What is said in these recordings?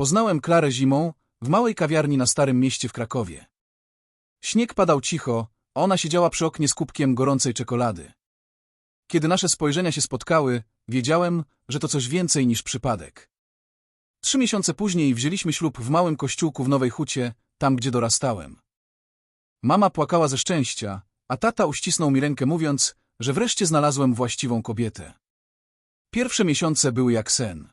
Poznałem Klarę zimą w małej kawiarni na Starym Mieście w Krakowie. Śnieg padał cicho, a ona siedziała przy oknie z kubkiem gorącej czekolady. Kiedy nasze spojrzenia się spotkały, wiedziałem, że to coś więcej niż przypadek. Trzy miesiące później wzięliśmy ślub w małym kościółku w Nowej Hucie, tam gdzie dorastałem. Mama płakała ze szczęścia, a tata uścisnął mi rękę mówiąc, że wreszcie znalazłem właściwą kobietę. Pierwsze miesiące były jak sen.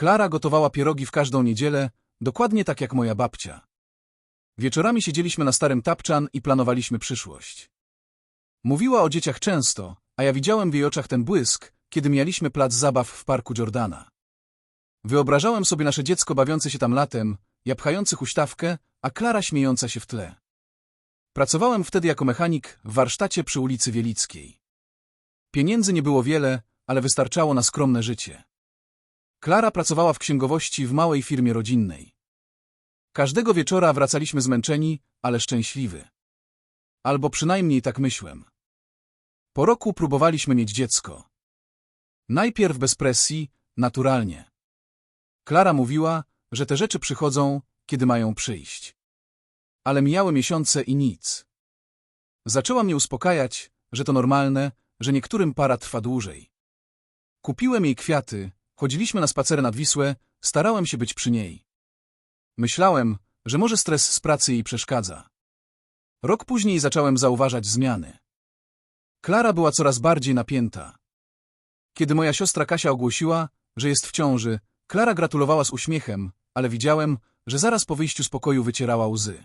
Klara gotowała pierogi w każdą niedzielę, dokładnie tak jak moja babcia. Wieczorami siedzieliśmy na starym tapczan i planowaliśmy przyszłość. Mówiła o dzieciach często, a ja widziałem w jej oczach ten błysk, kiedy mieliśmy plac zabaw w parku Jordana. Wyobrażałem sobie nasze dziecko bawiące się tam latem, ja pchający huśtawkę, a Klara śmiejąca się w tle. Pracowałem wtedy jako mechanik w warsztacie przy ulicy Wielickiej. Pieniędzy nie było wiele, ale wystarczało na skromne życie. Klara pracowała w księgowości w małej firmie rodzinnej. Każdego wieczora wracaliśmy zmęczeni, ale szczęśliwy. Albo przynajmniej tak myślałem. Po roku próbowaliśmy mieć dziecko. Najpierw bez presji, naturalnie. Klara mówiła, że te rzeczy przychodzą, kiedy mają przyjść. Ale mijały miesiące i nic. Zaczęła mnie uspokajać, że to normalne, że niektórym para trwa dłużej. Kupiłem jej kwiaty, chodziliśmy na spacery nad Wisłę, starałem się być przy niej. Myślałem, że może stres z pracy jej przeszkadza. Rok później zacząłem zauważać zmiany. Klara była coraz bardziej napięta. Kiedy moja siostra Kasia ogłosiła, że jest w ciąży, Klara gratulowała z uśmiechem, ale widziałem, że zaraz po wyjściu z pokoju wycierała łzy.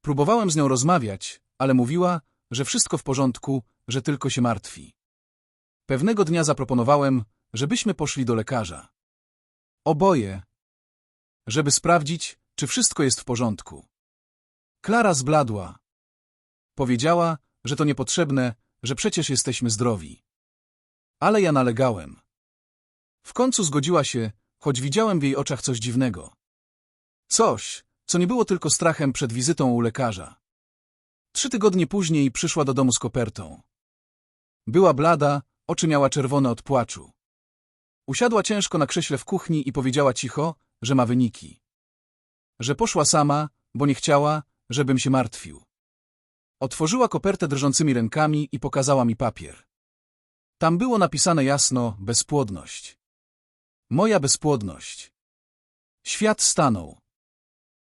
Próbowałem z nią rozmawiać, ale mówiła, że wszystko w porządku, że tylko się martwi. Pewnego dnia zaproponowałem, żebyśmy poszli do lekarza. Oboje. Żeby sprawdzić, czy wszystko jest w porządku. Klara zbladła. Powiedziała, że to niepotrzebne, że przecież jesteśmy zdrowi. Ale ja nalegałem. W końcu zgodziła się, choć widziałem w jej oczach coś dziwnego. Coś, co nie było tylko strachem przed wizytą u lekarza. Trzy tygodnie później przyszła do domu z kopertą. Była blada, oczy miała czerwone od płaczu. Usiadła ciężko na krześle w kuchni i powiedziała cicho, że ma wyniki. Że poszła sama, bo nie chciała, żebym się martwił. Otworzyła kopertę drżącymi rękami i pokazała mi papier. Tam było napisane jasno bezpłodność. Moja bezpłodność. Świat stanął.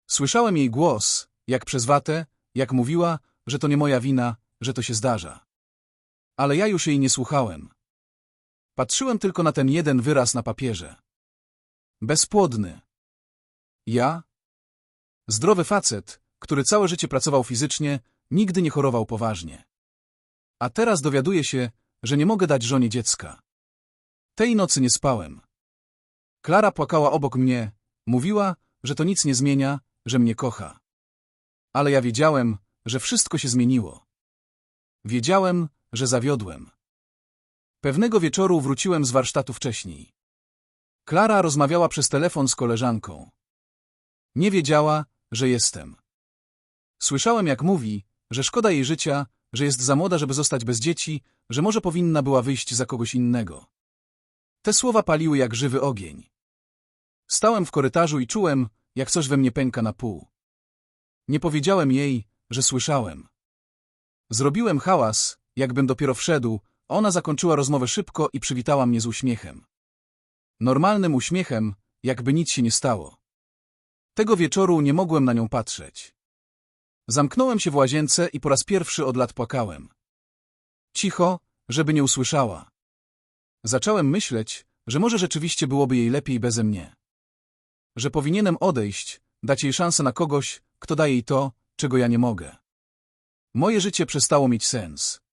Słyszałem jej głos, jak przez watę, jak mówiła, że to nie moja wina, że to się zdarza. Ale ja już jej nie słuchałem. Patrzyłem tylko na ten jeden wyraz na papierze. Bezpłodny. Ja? Zdrowy facet, który całe życie pracował fizycznie, nigdy nie chorował poważnie. A teraz dowiaduję się, że nie mogę dać żonie dziecka. Tej nocy nie spałem. Klara płakała obok mnie, mówiła, że to nic nie zmienia, że mnie kocha. Ale ja wiedziałem, że wszystko się zmieniło. Wiedziałem, że zawiodłem. Pewnego wieczoru wróciłem z warsztatu wcześniej. Klara rozmawiała przez telefon z koleżanką. Nie wiedziała, że jestem. Słyszałem, jak mówi, że szkoda jej życia, że jest za młoda, żeby zostać bez dzieci, że może powinna była wyjść za kogoś innego. Te słowa paliły jak żywy ogień. Stałem w korytarzu i czułem, jak coś we mnie pęka na pół. Nie powiedziałem jej, że słyszałem. Zrobiłem hałas, jakbym dopiero wszedł, ona zakończyła rozmowę szybko i przywitała mnie z uśmiechem. Normalnym uśmiechem, jakby nic się nie stało. Tego wieczoru nie mogłem na nią patrzeć. Zamknąłem się w łazience i po raz pierwszy od lat płakałem. Cicho, żeby nie usłyszała. Zacząłem myśleć, że może rzeczywiście byłoby jej lepiej beze mnie. Że powinienem odejść, dać jej szansę na kogoś, kto daje jej to, czego ja nie mogę. Moje życie przestało mieć sens.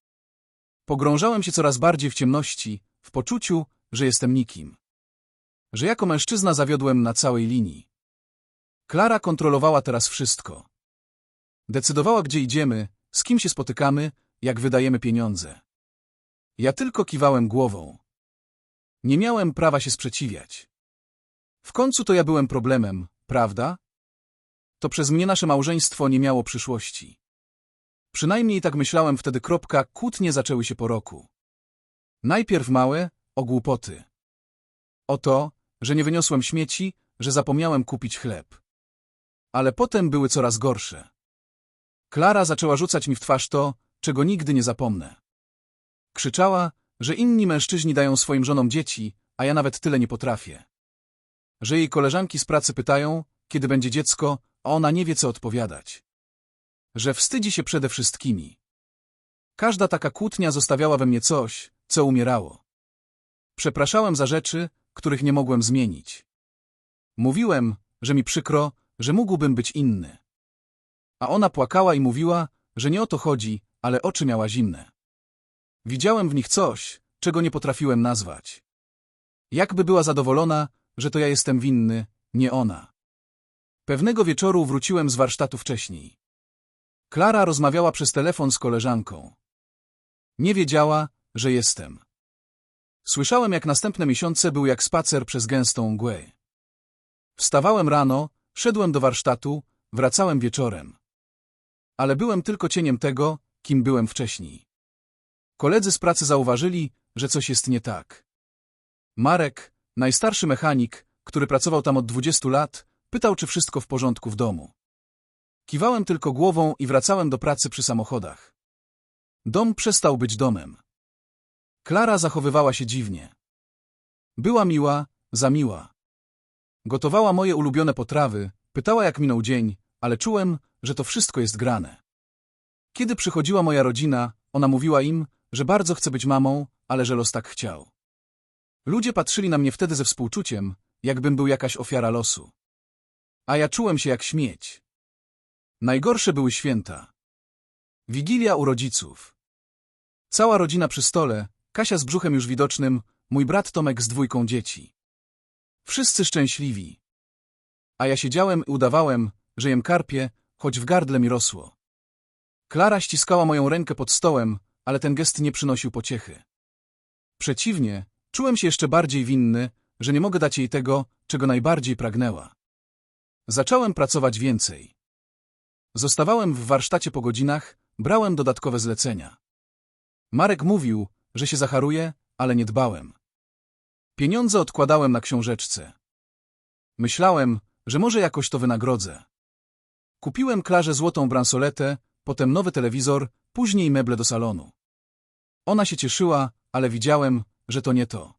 Pogrążałem się coraz bardziej w ciemności, w poczuciu, że jestem nikim. Że jako mężczyzna zawiodłem na całej linii. Klara kontrolowała teraz wszystko. Decydowała, gdzie idziemy, z kim się spotykamy, jak wydajemy pieniądze. Ja tylko kiwałem głową. Nie miałem prawa się sprzeciwiać. W końcu to ja byłem problemem, prawda? To przez mnie nasze małżeństwo nie miało przyszłości. Przynajmniej tak myślałem wtedy. Kropka, kłótnie zaczęły się po roku. Najpierw małe, o głupoty. O to, że nie wyniosłem śmieci, że zapomniałem kupić chleb. Ale potem były coraz gorsze. Klara zaczęła rzucać mi w twarz to, czego nigdy nie zapomnę. Krzyczała, że inni mężczyźni dają swoim żonom dzieci, a ja nawet tyle nie potrafię. Że jej koleżanki z pracy pytają, kiedy będzie dziecko, a ona nie wie, co odpowiadać. Że wstydzi się przede wszystkimi. Każda taka kłótnia zostawiała we mnie coś, co umierało. Przepraszałem za rzeczy, których nie mogłem zmienić. Mówiłem, że mi przykro, że mógłbym być inny. A ona płakała i mówiła, że nie o to chodzi, ale oczy miała zimne. Widziałem w nich coś, czego nie potrafiłem nazwać. Jakby była zadowolona, że to ja jestem winny, nie ona. Pewnego wieczoru wróciłem z warsztatu wcześniej. Klara rozmawiała przez telefon z koleżanką. Nie wiedziała, że jestem. Słyszałem, jak następne miesiące był jak spacer przez gęstą mgłę. Wstawałem rano, szedłem do warsztatu, wracałem wieczorem. Ale byłem tylko cieniem tego, kim byłem wcześniej. Koledzy z pracy zauważyli, że coś jest nie tak. Marek, najstarszy mechanik, który pracował tam od 20 lat, pytał, czy wszystko w porządku w domu. Kiwałem tylko głową i wracałem do pracy przy samochodach. Dom przestał być domem. Klara zachowywała się dziwnie. Była miła, za miła. Gotowała moje ulubione potrawy, pytała jak minął dzień, ale czułem, że to wszystko jest grane. Kiedy przychodziła moja rodzina, ona mówiła im, że bardzo chce być mamą, ale że los tak chciał. Ludzie patrzyli na mnie wtedy ze współczuciem, jakbym był jakaś ofiara losu. A ja czułem się jak śmieć. Najgorsze były święta. Wigilia u rodziców. Cała rodzina przy stole, Kasia z brzuchem już widocznym, mój brat Tomek z dwójką dzieci. Wszyscy szczęśliwi. A ja siedziałem i udawałem, że jem karpie, choć w gardle mi rosło. Klara ściskała moją rękę pod stołem, ale ten gest nie przynosił pociechy. Przeciwnie, czułem się jeszcze bardziej winny, że nie mogę dać jej tego, czego najbardziej pragnęła. Zacząłem pracować więcej. Zostawałem w warsztacie po godzinach, brałem dodatkowe zlecenia. Marek mówił, że się zacharuje, ale nie dbałem. Pieniądze odkładałem na książeczce. Myślałem, że może jakoś to wynagrodzę. Kupiłem Klarze złotą bransoletę, potem nowy telewizor, później meble do salonu. Ona się cieszyła, ale widziałem, że to nie to.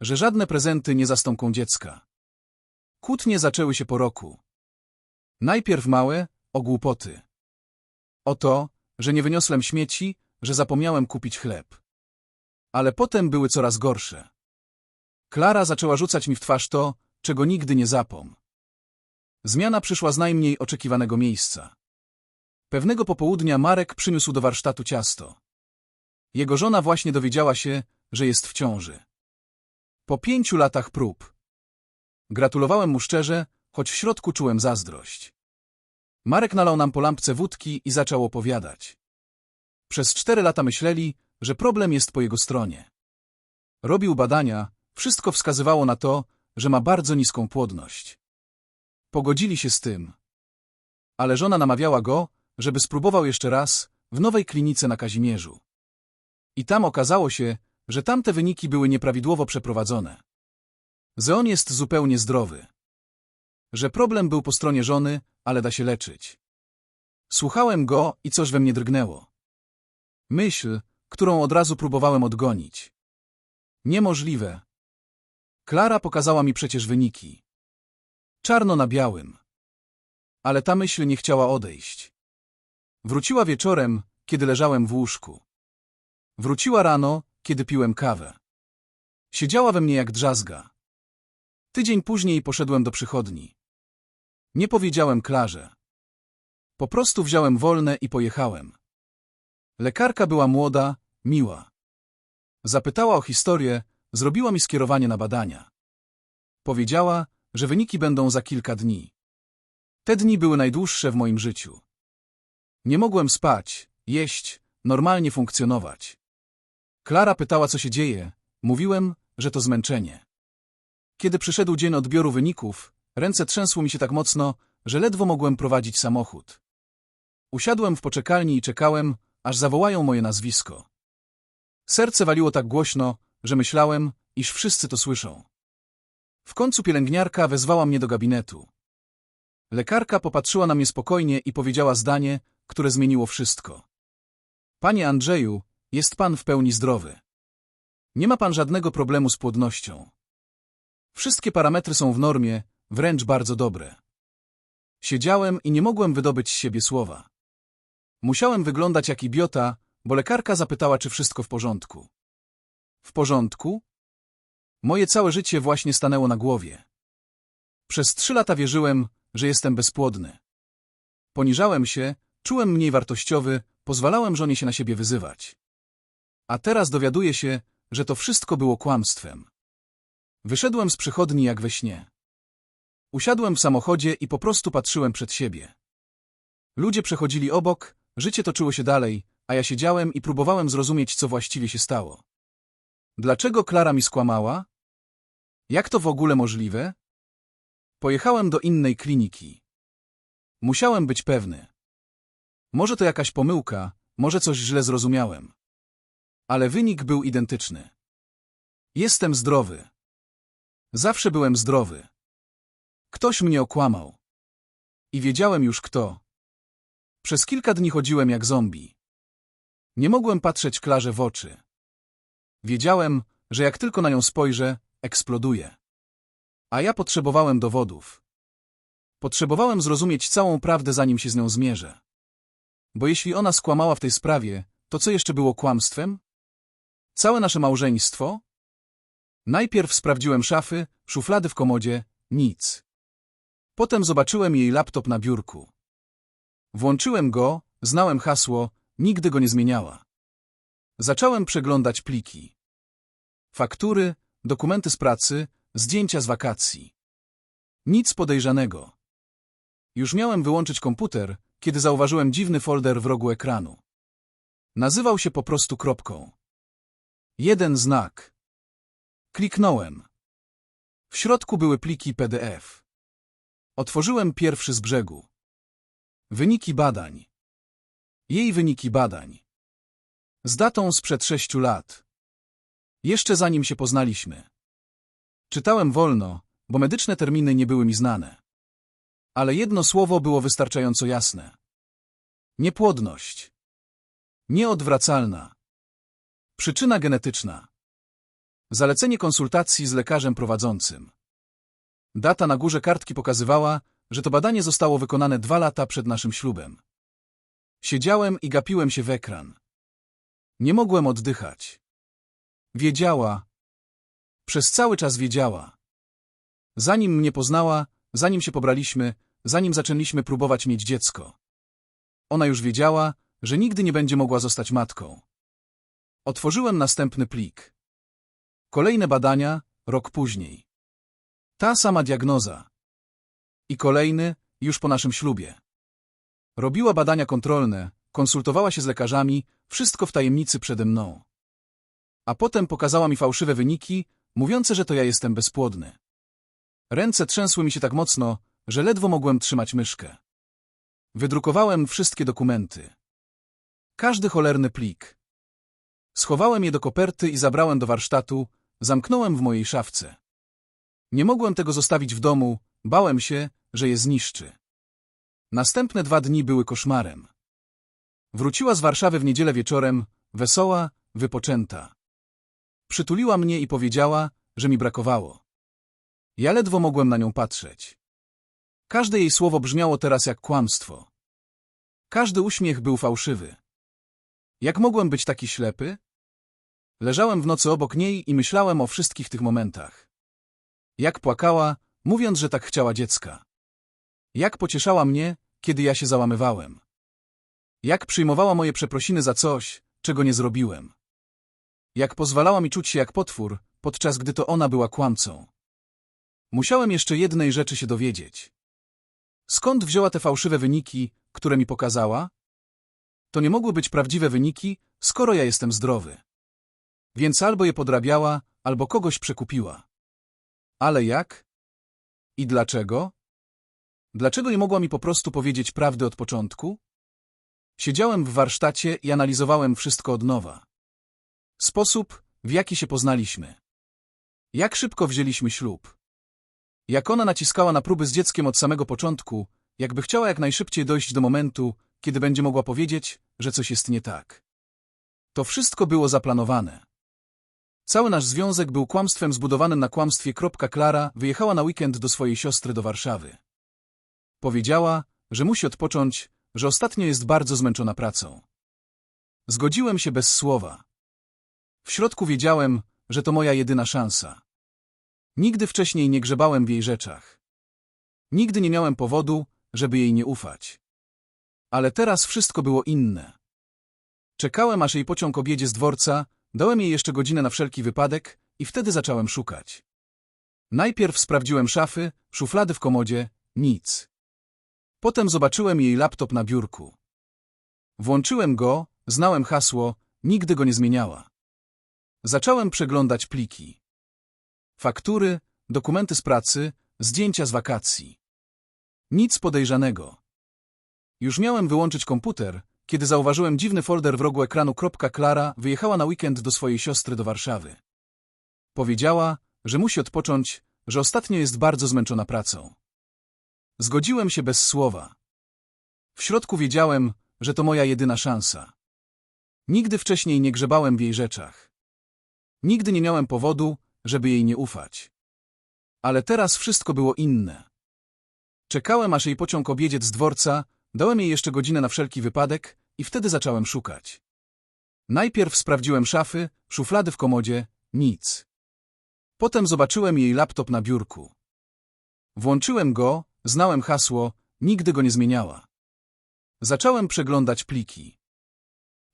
Że żadne prezenty nie zastąpią dziecka. Kłótnie zaczęły się po roku. Najpierw małe, o głupoty. O to, że nie wyniosłem śmieci, że zapomniałem kupić chleb. Ale potem były coraz gorsze. Klara zaczęła rzucać mi w twarz to, czego nigdy nie zapom. Zmiana przyszła z najmniej oczekiwanego miejsca. Pewnego popołudnia Marek przyniósł do warsztatu ciasto. Jego żona właśnie dowiedziała się, że jest w ciąży. Po pięciu latach prób. Gratulowałem mu szczerze, choć w środku czułem zazdrość. Marek nalał nam po lampce wódki i zaczął opowiadać. Przez cztery lata myśleli, że problem jest po jego stronie. Robił badania, wszystko wskazywało na to, że ma bardzo niską płodność. Pogodzili się z tym. Ale żona namawiała go, żeby spróbował jeszcze raz w nowej klinice na Kazimierzu. I tam okazało się, że tamte wyniki były nieprawidłowo przeprowadzone. Zeon jest zupełnie zdrowy. Że problem był po stronie żony, ale da się leczyć. Słuchałem go i coś we mnie drgnęło. Myśl, którą od razu próbowałem odgonić. Niemożliwe. Klara pokazała mi przecież wyniki. Czarno na białym. Ale ta myśl nie chciała odejść. Wróciła wieczorem, kiedy leżałem w łóżku. Wróciła rano, kiedy piłem kawę. Siedziała we mnie jak drzazga. Tydzień później poszedłem do przychodni. Nie powiedziałem Klarze. Po prostu wziąłem wolne i pojechałem. Lekarka była młoda, miła. Zapytała o historię, zrobiła mi skierowanie na badania. Powiedziała, że wyniki będą za kilka dni. Te dni były najdłuższe w moim życiu. Nie mogłem spać, jeść, normalnie funkcjonować. Klara pytała, co się dzieje. Mówiłem, że to zmęczenie. Kiedy przyszedł dzień odbioru wyników, ręce trzęsły mi się tak mocno, że ledwo mogłem prowadzić samochód. Usiadłem w poczekalni i czekałem, aż zawołają moje nazwisko. Serce waliło tak głośno, że myślałem, iż wszyscy to słyszą. W końcu pielęgniarka wezwała mnie do gabinetu. Lekarka popatrzyła na mnie spokojnie i powiedziała zdanie, które zmieniło wszystko. Panie Andrzeju, jest pan w pełni zdrowy. Nie ma pan żadnego problemu z płodnością. Wszystkie parametry są w normie, wręcz bardzo dobre. Siedziałem i nie mogłem wydobyć z siebie słowa. Musiałem wyglądać jak idiota, bo lekarka zapytała, czy wszystko w porządku. W porządku? Moje całe życie właśnie stanęło na głowie. Przez trzy lata wierzyłem, że jestem bezpłodny. Poniżałem się, czułem mniej wartościowy, pozwalałem żonie się na siebie wyzywać. A teraz dowiaduję się, że to wszystko było kłamstwem. Wyszedłem z przychodni jak we śnie. Usiadłem w samochodzie i po prostu patrzyłem przed siebie. Ludzie przechodzili obok, życie toczyło się dalej, a ja siedziałem i próbowałem zrozumieć, co właściwie się stało. Dlaczego Klara mi skłamała? Jak to w ogóle możliwe? Pojechałem do innej kliniki. Musiałem być pewny. Może to jakaś pomyłka, może coś źle zrozumiałem. Ale wynik był identyczny. Jestem zdrowy. Zawsze byłem zdrowy. Ktoś mnie okłamał. I wiedziałem już kto. Przez kilka dni chodziłem jak zombie. Nie mogłem patrzeć Klarze w oczy. Wiedziałem, że jak tylko na nią spojrzę, eksploduje. A ja potrzebowałem dowodów. Potrzebowałem zrozumieć całą prawdę, zanim się z nią zmierzę. Bo jeśli ona skłamała w tej sprawie, to co jeszcze było kłamstwem? Całe nasze małżeństwo? Najpierw sprawdziłem szafy, szuflady w komodzie, nic. Potem zobaczyłem jej laptop na biurku. Włączyłem go, znałem hasło, nigdy go nie zmieniała. Zacząłem przeglądać pliki. Faktury, dokumenty z pracy, zdjęcia z wakacji. Nic podejrzanego. Już miałem wyłączyć komputer, kiedy zauważyłem dziwny folder w rogu ekranu. Nazywał się po prostu kropką. Jeden znak. Kliknąłem. W środku były pliki PDF. Otworzyłem pierwszy z brzegu. Wyniki badań. Jej wyniki badań. Z datą sprzed sześciu lat. Jeszcze zanim się poznaliśmy. Czytałem wolno, bo medyczne terminy nie były mi znane. Ale jedno słowo było wystarczająco jasne. Niepłodność. Nieodwracalna. Przyczyna genetyczna. Zalecenie konsultacji z lekarzem prowadzącym. Data na górze kartki pokazywała, że to badanie zostało wykonane dwa lata przed naszym ślubem. Siedziałem i gapiłem się w ekran. Nie mogłem oddychać. Wiedziała. Przez cały czas wiedziała. Zanim mnie poznała, zanim się pobraliśmy, zanim zaczęliśmy próbować mieć dziecko. Ona już wiedziała, że nigdy nie będzie mogła zostać matką. Otworzyłem następny plik. Kolejne badania, rok później. Ta sama diagnoza. I kolejny, już po naszym ślubie. Robiła badania kontrolne, konsultowała się z lekarzami, wszystko w tajemnicy przede mną. A potem pokazała mi fałszywe wyniki, mówiące, że to ja jestem bezpłodny. Ręce trzęsły mi się tak mocno, że ledwo mogłem trzymać myszkę. Wydrukowałem wszystkie dokumenty. Każdy cholerny plik. Schowałem je do koperty i zabrałem do warsztatu, zamknąłem w mojej szafce. Nie mogłem tego zostawić w domu, bałem się, że je zniszczy. Następne dwa dni były koszmarem. Wróciła z Warszawy w niedzielę wieczorem, wesoła, wypoczęta. Przytuliła mnie i powiedziała, że mi brakowało. Ja ledwo mogłem na nią patrzeć. Każde jej słowo brzmiało teraz jak kłamstwo. Każdy uśmiech był fałszywy. Jak mogłem być taki ślepy? Leżałem w nocy obok niej i myślałem o wszystkich tych momentach. Jak płakała, mówiąc, że tak chciała dziecka. Jak pocieszała mnie, kiedy ja się załamywałem. Jak przyjmowała moje przeprosiny za coś, czego nie zrobiłem. Jak pozwalała mi czuć się jak potwór, podczas gdy to ona była kłamcą. Musiałem jeszcze jednej rzeczy się dowiedzieć. Skąd wzięła te fałszywe wyniki, które mi pokazała? To nie mogły być prawdziwe wyniki, skoro ja jestem zdrowy. Więc albo je podrabiała, albo kogoś przekupiła. Ale jak? I dlaczego? Dlaczego nie mogła mi po prostu powiedzieć prawdy od początku? Siedziałem w warsztacie i analizowałem wszystko od nowa. Sposób, w jaki się poznaliśmy. Jak szybko wzięliśmy ślub. Jak ona naciskała na próby z dzieckiem od samego początku, jakby chciała jak najszybciej dojść do momentu, kiedy będzie mogła powiedzieć, że coś jest nie tak. To wszystko było zaplanowane. Cały nasz związek był kłamstwem zbudowanym na kłamstwie. Klara wyjechała na weekend do swojej siostry do Warszawy. Powiedziała, że musi odpocząć, że ostatnio jest bardzo zmęczona pracą. Zgodziłem się bez słowa. W środku wiedziałem, że to moja jedyna szansa. Nigdy wcześniej nie grzebałem w jej rzeczach. Nigdy nie miałem powodu, żeby jej nie ufać. Ale teraz wszystko było inne. Czekałem, aż jej pociąg objedzie z dworca, dałem jej jeszcze godzinę na wszelki wypadek i wtedy zacząłem szukać. Najpierw sprawdziłem szafy, szuflady w komodzie, nic. Potem zobaczyłem jej laptop na biurku. Włączyłem go, znałem hasło, nigdy go nie zmieniała. Zacząłem przeglądać pliki. Faktury, dokumenty z pracy, zdjęcia z wakacji. Nic podejrzanego. Już miałem wyłączyć komputer, kiedy zauważyłem dziwny folder w rogu ekranu. Klara wyjechała na weekend do swojej siostry do Warszawy. Powiedziała, że musi odpocząć, że ostatnio jest bardzo zmęczona pracą. Zgodziłem się bez słowa. W środku wiedziałem, że to moja jedyna szansa. Nigdy wcześniej nie grzebałem w jej rzeczach. Nigdy nie miałem powodu, żeby jej nie ufać. Ale teraz wszystko było inne. Czekałem, aż jej pociąg objedzie z dworca, dałem jej jeszcze godzinę na wszelki wypadek i wtedy zacząłem szukać. Najpierw sprawdziłem szafy, szuflady w komodzie, nic. Potem zobaczyłem jej laptop na biurku. Włączyłem go, znałem hasło, nigdy go nie zmieniała. Zacząłem przeglądać pliki.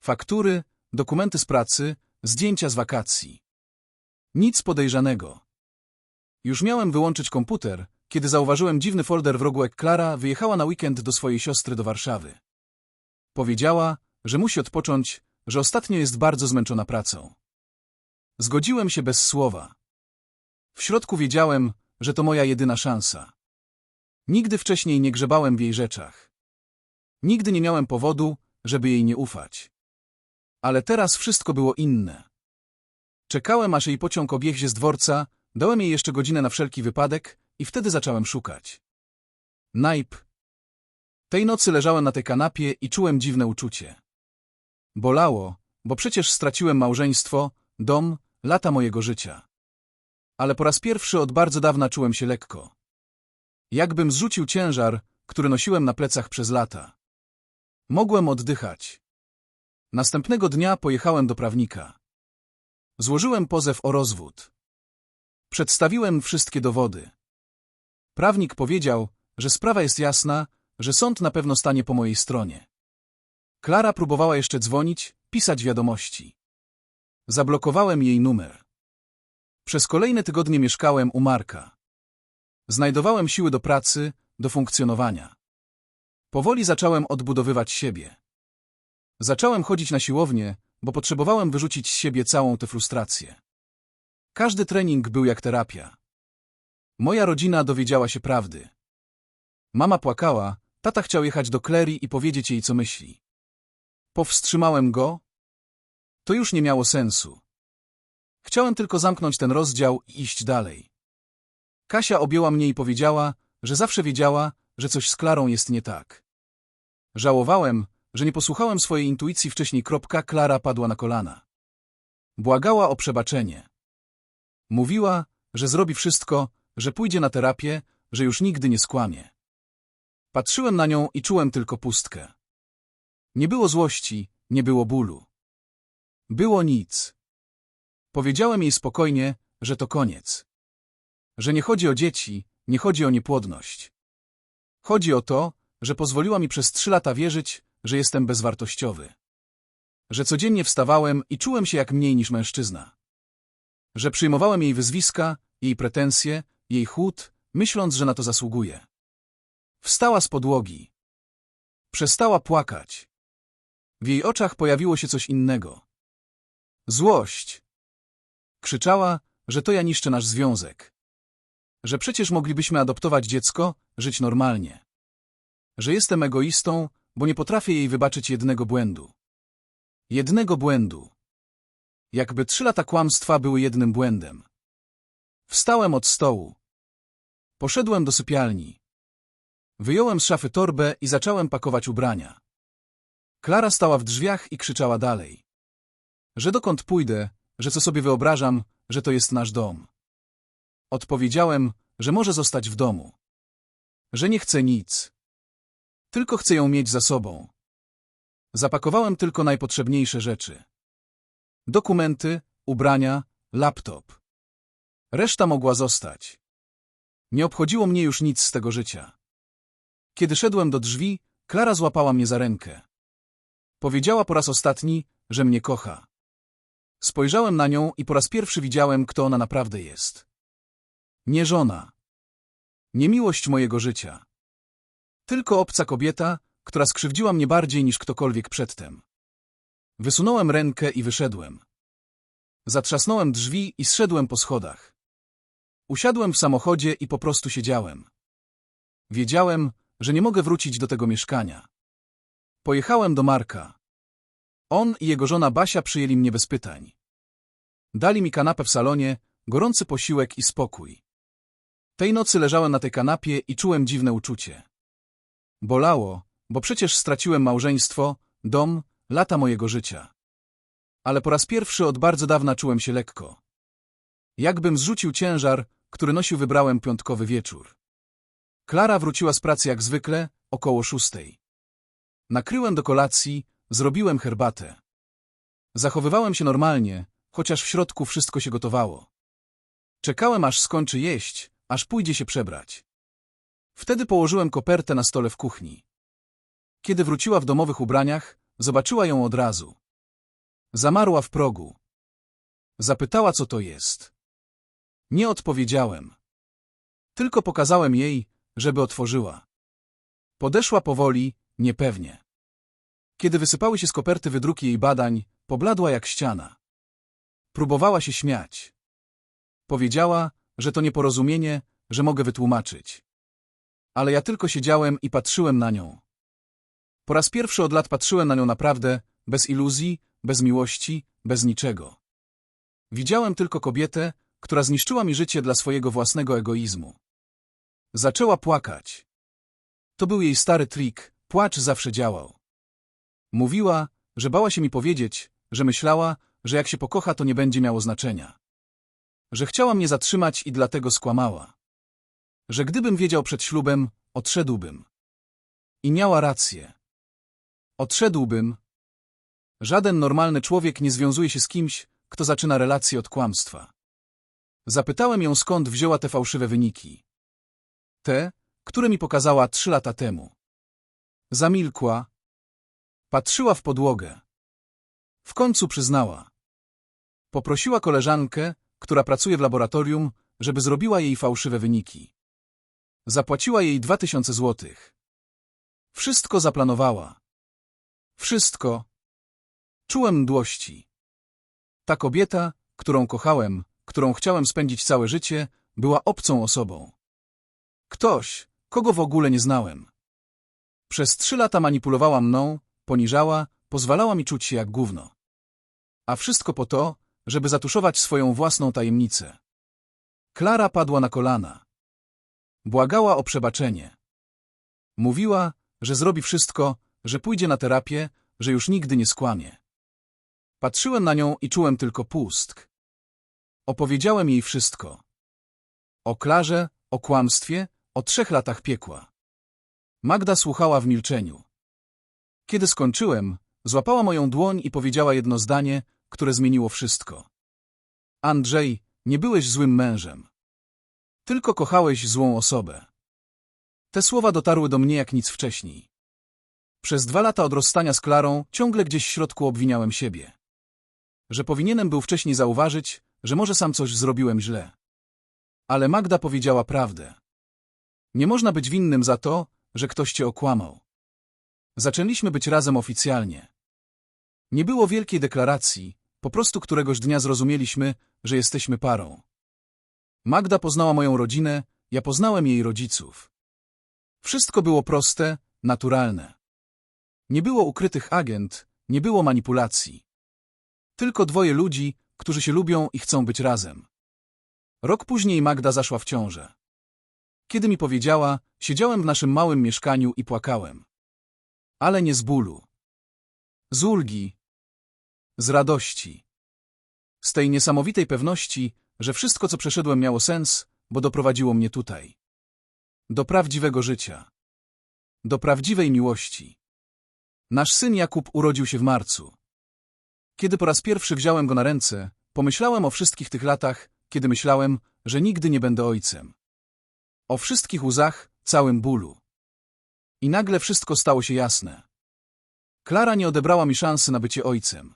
Faktury, dokumenty z pracy, zdjęcia z wakacji. Nic podejrzanego. Już miałem wyłączyć komputer, kiedy zauważyłem dziwny folder w rogu jak Klara wyjechała na weekend do swojej siostry do Warszawy. Powiedziała, że musi odpocząć, że ostatnio jest bardzo zmęczona pracą. Zgodziłem się bez słowa. W środku wiedziałem, że to moja jedyna szansa. Nigdy wcześniej nie grzebałem w jej rzeczach. Nigdy nie miałem powodu, żeby jej nie ufać. Ale teraz wszystko było inne. Czekałem, aż jej pociąg obiegnie z dworca, dałem jej jeszcze godzinę na wszelki wypadek i wtedy zacząłem szukać. Najp. Tej nocy leżałem na tej kanapie i czułem dziwne uczucie. Bolało, bo przecież straciłem małżeństwo, dom, lata mojego życia. Ale po raz pierwszy od bardzo dawna czułem się lekko. Jakbym zrzucił ciężar, który nosiłem na plecach przez lata. Mogłem oddychać. Następnego dnia pojechałem do prawnika. Złożyłem pozew o rozwód. Przedstawiłem wszystkie dowody. Prawnik powiedział, że sprawa jest jasna, że sąd na pewno stanie po mojej stronie. Klara próbowała jeszcze dzwonić, pisać wiadomości. Zablokowałem jej numer. Przez kolejne tygodnie mieszkałem u Marka. Znajdowałem siły do pracy, do funkcjonowania. Powoli zacząłem odbudowywać siebie. Zacząłem chodzić na siłownię, bo potrzebowałem wyrzucić z siebie całą tę frustrację. Każdy trening był jak terapia. Moja rodzina dowiedziała się prawdy. Mama płakała, tata chciał jechać do Clary i powiedzieć jej, co myśli. Powstrzymałem go? To już nie miało sensu. Chciałem tylko zamknąć ten rozdział i iść dalej. Kasia objęła mnie i powiedziała, że zawsze wiedziała, że coś z Klarą jest nie tak. Żałowałem, że nie posłuchałem swojej intuicji wcześniej. Klara padła na kolana. Błagała o przebaczenie. Mówiła, że zrobi wszystko, że pójdzie na terapię, że już nigdy nie skłamie. Patrzyłem na nią i czułem tylko pustkę. Nie było złości, nie było bólu. Było nic. Powiedziałem jej spokojnie, że to koniec. Że nie chodzi o dzieci, nie chodzi o niepłodność. Chodzi o to, że pozwoliła mi przez trzy lata wierzyć, że jestem bezwartościowy. Że codziennie wstawałem i czułem się jak mniej niż mężczyzna. Że przyjmowałem jej wyzwiska, jej pretensje, jej chłód, myśląc, że na to zasługuje. Wstała z podłogi. Przestała płakać. W jej oczach pojawiło się coś innego. Złość. Krzyczała, że to ja niszczę nasz związek. Że przecież moglibyśmy adoptować dziecko, żyć normalnie. Że jestem egoistą, bo nie potrafię jej wybaczyć jednego błędu. Jednego błędu. Jakby trzy lata kłamstwa były jednym błędem. Wstałem od stołu. Poszedłem do sypialni. Wyjąłem z szafy torbę i zacząłem pakować ubrania. Klara stała w drzwiach i krzyczała dalej. Że dokąd pójdę, że co sobie wyobrażam, że to jest nasz dom. Odpowiedziałem, że może zostać w domu. Że nie chcę nic. Tylko chcę ją mieć za sobą. Zapakowałem tylko najpotrzebniejsze rzeczy. Dokumenty, ubrania, laptop. Reszta mogła zostać. Nie obchodziło mnie już nic z tego życia. Kiedy szedłem do drzwi, Klara złapała mnie za rękę. Powiedziała po raz ostatni, że mnie kocha. Spojrzałem na nią i po raz pierwszy widziałem, kto ona naprawdę jest. Nie żona. Nie miłość mojego życia. Tylko obca kobieta, która skrzywdziła mnie bardziej niż ktokolwiek przedtem. Wysunąłem rękę i wyszedłem. Zatrzasnąłem drzwi i zszedłem po schodach. Usiadłem w samochodzie i po prostu siedziałem. Wiedziałem, że nie mogę wrócić do tego mieszkania. Pojechałem do Marka. On i jego żona Basia przyjęli mnie bez pytań. Dali mi kanapę w salonie, gorący posiłek i spokój. Tej nocy leżałem na tej kanapie i czułem dziwne uczucie. Bolało, bo przecież straciłem małżeństwo, dom, lata mojego życia. Ale po raz pierwszy od bardzo dawna czułem się lekko. Jakbym zrzucił ciężar, który nosił wybrałem piątkowy wieczór. Klara wróciła z pracy jak zwykle, około szóstej. Nakryłem do kolacji, zrobiłem herbatę. Zachowywałem się normalnie, chociaż w środku wszystko się gotowało. Czekałem, aż skończy jeść, aż pójdzie się przebrać. Wtedy położyłem kopertę na stole w kuchni. Kiedy wróciła w domowych ubraniach, zobaczyła ją od razu. Zamarła w progu. Zapytała, co to jest. Nie odpowiedziałem. Tylko pokazałem jej, żeby otworzyła. Podeszła powoli, niepewnie. Kiedy wysypały się z koperty wydruki jej badań, pobladła jak ściana. Próbowała się śmiać. Powiedziała, że to nieporozumienie, że mogę wytłumaczyć. Ale ja tylko siedziałem i patrzyłem na nią. Po raz pierwszy od lat patrzyłem na nią naprawdę, bez iluzji, bez miłości, bez niczego. Widziałem tylko kobietę, która zniszczyła mi życie dla swojego własnego egoizmu. Zaczęła płakać. To był jej stary trik, płacz zawsze działał. Mówiła, że bała się mi powiedzieć, że myślała, że jak się pokocha, to nie będzie miało znaczenia. Że chciała mnie zatrzymać i dlatego skłamała. Że gdybym wiedział przed ślubem, odszedłbym. I miała rację. Odszedłbym. Żaden normalny człowiek nie związuje się z kimś, kto zaczyna relację od kłamstwa. Zapytałem ją, skąd wzięła te fałszywe wyniki. Te, które mi pokazała trzy lata temu. Zamilkła. Patrzyła w podłogę. W końcu przyznała. Poprosiła koleżankę, która pracuje w laboratorium, żeby zrobiła jej fałszywe wyniki. Zapłaciła jej dwa tysiące złotych. Wszystko zaplanowała. Wszystko. Czułem mdłości. Ta kobieta, którą kochałem, którą chciałem spędzić całe życie, była obcą osobą. Ktoś, kogo w ogóle nie znałem. Przez trzy lata manipulowała mną, poniżała, pozwalała mi czuć się jak gówno. A wszystko po to, żeby zatuszować swoją własną tajemnicę. Klara padła na kolana. Błagała o przebaczenie. Mówiła, że zrobi wszystko, że pójdzie na terapię, że już nigdy nie skłamie. Patrzyłem na nią i czułem tylko pustk. Opowiedziałem jej wszystko. O Klarze, o kłamstwie, o trzech latach piekła. Magda słuchała w milczeniu. Kiedy skończyłem, złapała moją dłoń i powiedziała jedno zdanie, które zmieniło wszystko. Andrzej, nie byłeś złym mężem. Tylko kochałeś złą osobę. Te słowa dotarły do mnie jak nic wcześniej. Przez dwa lata od rozstania z Klarą ciągle gdzieś w środku obwiniałem siebie. Że powinienem był wcześniej zauważyć, że może sam coś zrobiłem źle. Ale Magda powiedziała prawdę. Nie można być winnym za to, że ktoś cię okłamał. Zaczęliśmy być razem oficjalnie. Nie było wielkiej deklaracji, po prostu któregoś dnia zrozumieliśmy, że jesteśmy parą. Magda poznała moją rodzinę, ja poznałem jej rodziców. Wszystko było proste, naturalne. Nie było ukrytych agent, nie było manipulacji. Tylko dwoje ludzi, którzy się lubią i chcą być razem. Rok później Magda zaszła w ciążę. Kiedy mi powiedziała, siedziałem w naszym małym mieszkaniu i płakałem. Ale nie z bólu. Z ulgi. Z radości. Z tej niesamowitej pewności, że wszystko, co przeszedłem, miało sens, bo doprowadziło mnie tutaj. Do prawdziwego życia. Do prawdziwej miłości. Nasz syn Jakub urodził się w marcu. Kiedy po raz pierwszy wziąłem go na ręce, pomyślałem o wszystkich tych latach, kiedy myślałem, że nigdy nie będę ojcem. O wszystkich łzach, całym bólu. I nagle wszystko stało się jasne. Klara nie odebrała mi szansy na bycie ojcem.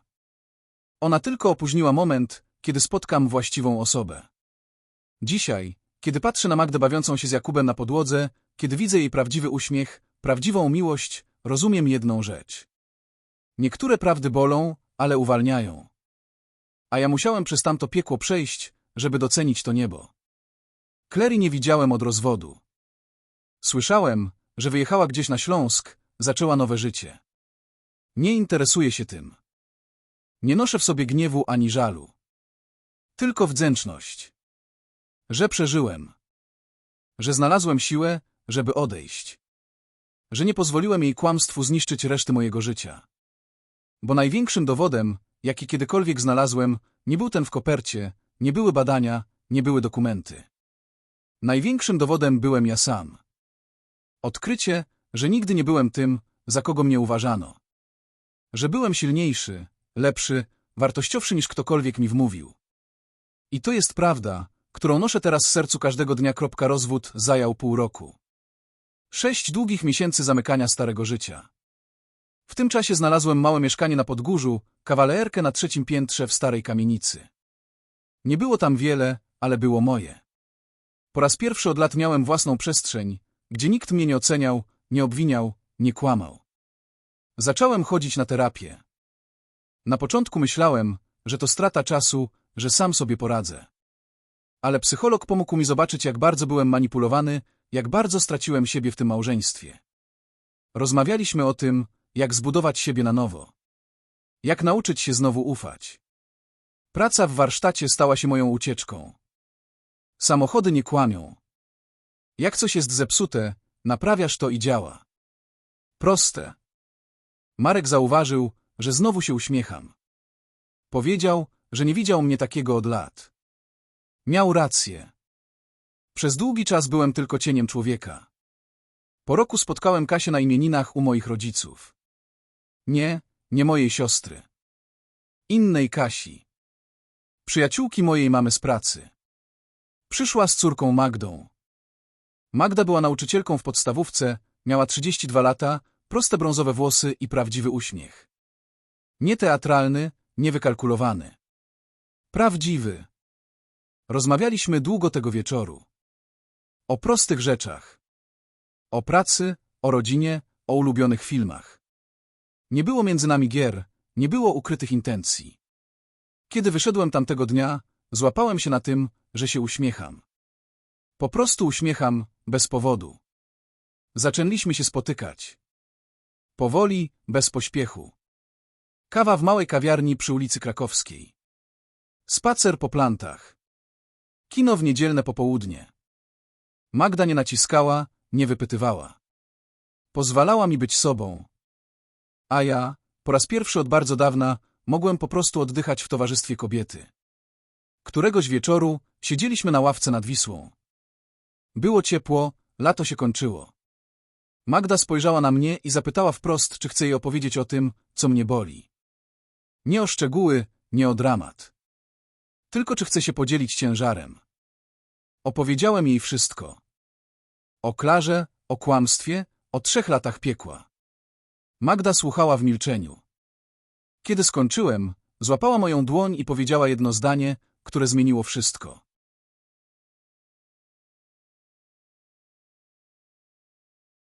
Ona tylko opóźniła moment, kiedy spotkam właściwą osobę. Dzisiaj, kiedy patrzę na Magdę bawiącą się z Jakubem na podłodze, kiedy widzę jej prawdziwy uśmiech, prawdziwą miłość, rozumiem jedną rzecz. Niektóre prawdy bolą, ale uwalniają. A ja musiałem przez tamto piekło przejść, żeby docenić to niebo. Clary nie widziałem od rozwodu. Słyszałem, że wyjechała gdzieś na Śląsk, zaczęła nowe życie. Nie interesuję się tym. Nie noszę w sobie gniewu ani żalu. Tylko wdzięczność. Że przeżyłem. Że znalazłem siłę, żeby odejść. Że nie pozwoliłem jej kłamstwu zniszczyć reszty mojego życia. Bo największym dowodem, jaki kiedykolwiek znalazłem, nie był ten w kopercie, nie były badania, nie były dokumenty. Największym dowodem byłem ja sam. Odkrycie, że nigdy nie byłem tym, za kogo mnie uważano. Że byłem silniejszy, lepszy, wartościowszy niż ktokolwiek mi wmówił. I to jest prawda, którą noszę teraz w sercu każdego dnia. Rozwód zajął pół roku. Sześć długich miesięcy zamykania starego życia. W tym czasie znalazłem małe mieszkanie na Podgórzu, kawalerkę na trzecim piętrze w starej kamienicy. Nie było tam wiele, ale było moje. Po raz pierwszy od lat miałem własną przestrzeń, gdzie nikt mnie nie oceniał, nie obwiniał, nie kłamał. Zacząłem chodzić na terapię. Na początku myślałem, że to strata czasu, że sam sobie poradzę. Ale psycholog pomógł mi zobaczyć, jak bardzo byłem manipulowany, jak bardzo straciłem siebie w tym małżeństwie. Rozmawialiśmy o tym, jak zbudować siebie na nowo. Jak nauczyć się znowu ufać. Praca w warsztacie stała się moją ucieczką. Samochody nie kłamią. Jak coś jest zepsute, naprawiasz to i działa. Proste. Marek zauważył, że znowu się uśmiecham. Powiedział, że nie widział mnie takiego od lat. Miał rację. Przez długi czas byłem tylko cieniem człowieka. Po roku spotkałem Kasię na imieninach u moich rodziców. Nie, nie mojej siostry. Innej Kasi. Przyjaciółki mojej mamy z pracy. Przyszła z córką Magdą. Magda była nauczycielką w podstawówce, miała 32 lata, proste brązowe włosy i prawdziwy uśmiech. Nieteatralny, niewykalkulowany. Prawdziwy. Rozmawialiśmy długo tego wieczoru. O prostych rzeczach. O pracy, o rodzinie, o ulubionych filmach. Nie było między nami gier, nie było ukrytych intencji. Kiedy wyszedłem tamtego dnia, złapałem się na tym, że się uśmiecham. Po prostu uśmiecham, bez powodu. Zaczęliśmy się spotykać. Powoli, bez pośpiechu. Kawa w małej kawiarni przy ulicy Krakowskiej. Spacer po plantach. Kino w niedzielne popołudnie. Magda nie naciskała, nie wypytywała. Pozwalała mi być sobą. A ja, po raz pierwszy od bardzo dawna, mogłem po prostu oddychać w towarzystwie kobiety. Któregoś wieczoru siedzieliśmy na ławce nad Wisłą. Było ciepło, lato się kończyło. Magda spojrzała na mnie i zapytała wprost, czy chcę jej opowiedzieć o tym, co mnie boli. Nie o szczegóły, nie o dramat. Tylko czy chce się podzielić ciężarem. Opowiedziałem jej wszystko. O Klarze, o kłamstwie, o trzech latach piekła. Magda słuchała w milczeniu. Kiedy skończyłem, złapała moją dłoń i powiedziała jedno zdanie, które zmieniło wszystko.